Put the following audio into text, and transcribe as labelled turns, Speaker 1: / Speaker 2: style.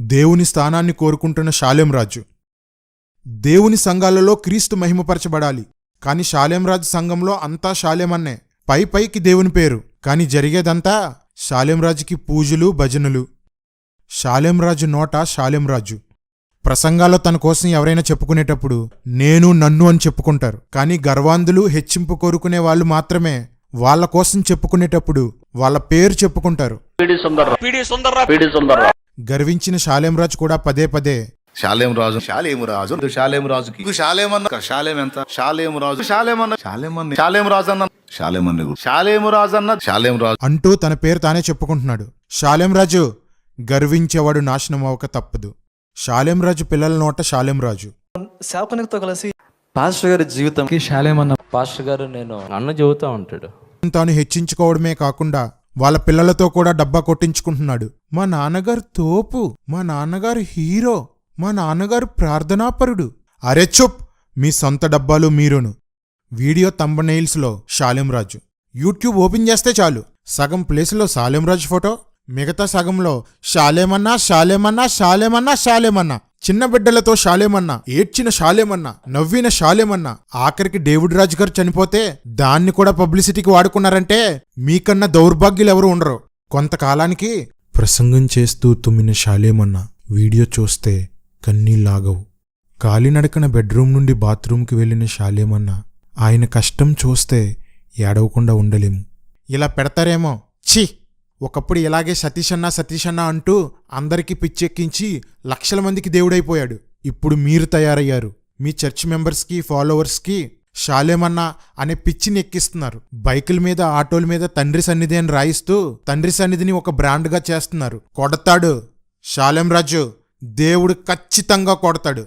Speaker 1: దేవుని స్థానాన్ని కోరుకుంటున్న షాలేం రాజు. దేవుని సంఘాలలో క్రీస్తు మహిమపరచబడాలి. కాని షాలేం రాజు సంఘంలో అంతా షాలేమన్నే పై పైకి దేవుని పేరు. కాని జరిగేదంతా షాలేం రాజుకి పూజలు భజనలు. షాలేం రాజు నోట షాలేం రాజు. ప్రసంగాల్లో తన కోసం ఎవరైనా చెప్పుకునేటప్పుడు నేను నన్ను అని చెప్పుకుంటారు. కానీ గర్వాంధులు హెచ్చింపు కోరుకునే వాళ్ళు మాత్రమే వాళ్ళ కోసం చెప్పుకునేటప్పుడు వాళ్ళ పేరు చెప్పుకుంటారు. గర్వించిన షాలేం రాజు కూడా పదే పదే.
Speaker 2: శాలేం రాజు శాలేము రాజు శాలేం రాజుకి నీకు శాలేం అన్న శాలేం ఎంత శాలేము రాజు శాలేం అన్న శాలేం అన్న శాలేం రాజు అన్న శాలేం అన్న శాలేము రాజు అన్న శాలేం రాజు
Speaker 1: అంటూ తన పేరు తానే చెప్పుకుంటున్నాడు. షాలేం రాజు గర్వించేవాడు నాశనం అవ్వక తప్పదు. షాలేం రాజు పిల్లల నోట షాలేం రాజు
Speaker 3: సేవకునితో కలిసి
Speaker 4: పాస్టర్ గారి జీవితంకి శాలేమన్న.
Speaker 5: పాస్టర్ గారు నేను అన్న చెబుతా ఉంటాడు.
Speaker 1: తాను హెచ్చించుకోవడమే కాకుండా వాళ్ళ పిల్లలతో కూడా డబ్బా కొట్టించుకుంటున్నాడు. మా నాన్నగారు తోపు. మా నాన్నగారు హీరో. మా నాన్నగారు ప్రార్థనాపరుడు. అరే చుప్! మీ సొంత డబ్బాలు మీరును. వీడియో తంబనెయిల్స్లో షాలేం రాజు. యూట్యూబ్ ఓపెన్ చేస్తే చాలు. సగం ప్లేసులో సాలేం ఫోటో. మిగతా సగంలో షాలేమన్నా షాలేమన్నా షాలేమన్నా షాలేమన్నా. చిన్న బిడ్డలతో షాలేమన్నా ఏడ్చిన షాలేమన్నా నవ్విన షాలేమన్నా. ఆఖరికి డేవిడ్ రాజు గారు చనిపోతే దాన్ని కూడా పబ్లిసిటీకి వాడుకున్నారంటే మీకన్నా దౌర్భాగ్యులు ఎవరు ఉండరు. కొంతకాలానికి ప్రసంగం చేస్తూ తుమ్మిన షాలేమన్నా వీడియో చూస్తే కన్నీళ్ళాగవు కాలినడకన బెడ్రూమ్ నుండి బాత్రూంకి వెళ్ళిన షాలేమన్నా ఆయన కష్టం చూస్తే ఏడవకుండా ఉండలేము. ఇలా పెడతారేమో? ఛీ! ఒకప్పుడు ఇలాగే సతీష్ అన్న సతీష్ అన్న అంటూ అందరికీ పిచ్చెక్కించి లక్షల మందికి దేవుడైపోయాడు. ఇప్పుడు మీరు తయారయ్యారు. మీ చర్చ్ మెంబర్స్కి ఫాలోవర్స్కి షాలేమన్న అనే పిచ్చిని ఎక్కిస్తున్నారు. బైకుల మీద ఆటోల మీద తండ్రి సన్నిధి అని రాయిస్తూ తండ్రి సన్నిధిని ఒక బ్రాండ్గా చేస్తున్నారు. కొడతాడు. షాలేం రాజు దేవుడు ఖచ్చితంగా కొడతాడు.